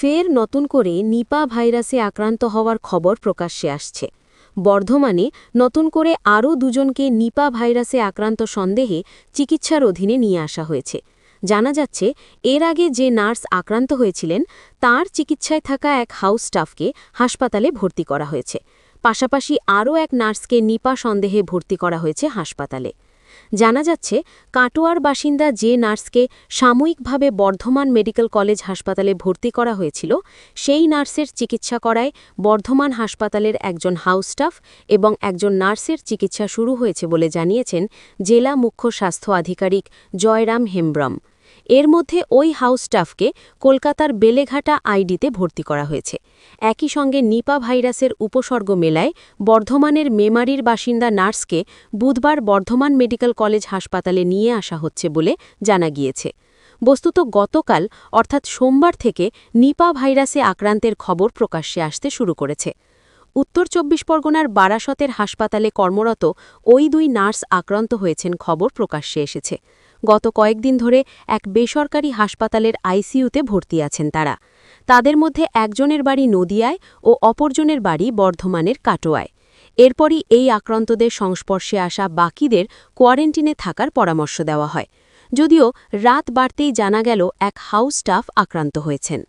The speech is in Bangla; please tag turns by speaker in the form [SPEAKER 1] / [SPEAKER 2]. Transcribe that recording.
[SPEAKER 1] ফের নতুন করে নিপা ভাইরাসে আক্রান্ত হওয়ার খবর প্রকাশ্যে আসছে। বর্ধমানে নতুন করে আরও দুজনকে নিপা ভাইরাসে আক্রান্ত সন্দেহে চিকিৎসার অধীনে নিয়ে আসা হয়েছে। জানা যাচ্ছে, এর আগে যে নার্স আক্রান্ত হয়েছিলেন, তার চিকিৎসায় থাকা এক হাউস স্টাফকে হাসপাতালে ভর্তি করা হয়েছে। পাশাপাশি আরও এক নার্সকে নিপা সন্দেহে ভর্তি করা হয়েছে হাসপাতালে। জানা যাচ্ছে, কাটোয়ার বাসিন্দা যে নার্সকে সাময়িকভাবে বর্ধমান মেডিকেল কলেজ হাসপাতালে ভর্তি করা হয়েছিল, সেই নার্সের চিকিৎসা করায় বর্ধমান হাসপাতালের একজন হাউস স্টাফ এবং একজন নার্সের চিকিৎসা শুরু হয়েছে বলে জানিয়েছেন জেলা মুখ্য স্বাস্থ্য আধিকারিক জয়রাম হেমব্রম। এর মধ্যে ওই হাউস স্টাফকে কলকাতার বেলেঘাটা আইডিতে ভর্তি করা হয়েছে। একই সঙ্গে নিপা ভাইরাসের উপসর্গ মেলায় বর্ধমানের মেমারির বাসিন্দা নার্সকে বুধবার বর্ধমান মেডিকেল কলেজ হাসপাতালে নিয়ে আসা হচ্ছে বলে জানা গিয়েছে। বস্তুত গতকাল, অর্থাৎ সোমবার থেকে নিপা ভাইরাসে আক্রান্তের খবর প্রকাশ্যে আসতে শুরু করেছে। উত্তর চব্বিশ পরগনার বারাসতের হাসপাতালে কর্মরত ওই দুই নার্স আক্রান্ত হয়েছেন খবর প্রকাশ্যে এসেছে। গত কয়েকদিন ধরে এক বেসরকারি হাসপাতালের আইসিইউতে ভর্তি আছেন তারা। তাদের মধ্যে একজনের বাড়ি নদিয়ায় ও অপরজনের বাড়ি বর্ধমানের কাটোয়ায়। এরপরই এই আক্রান্তদের সংস্পর্শে আসা বাকিদের কোয়ারেন্টিনে থাকার পরামর্শ দেওয়া হয়। যদিও রাত বাড়তেই জানা গেল, এক হাউস স্টাফ আক্রান্ত হয়েছেন।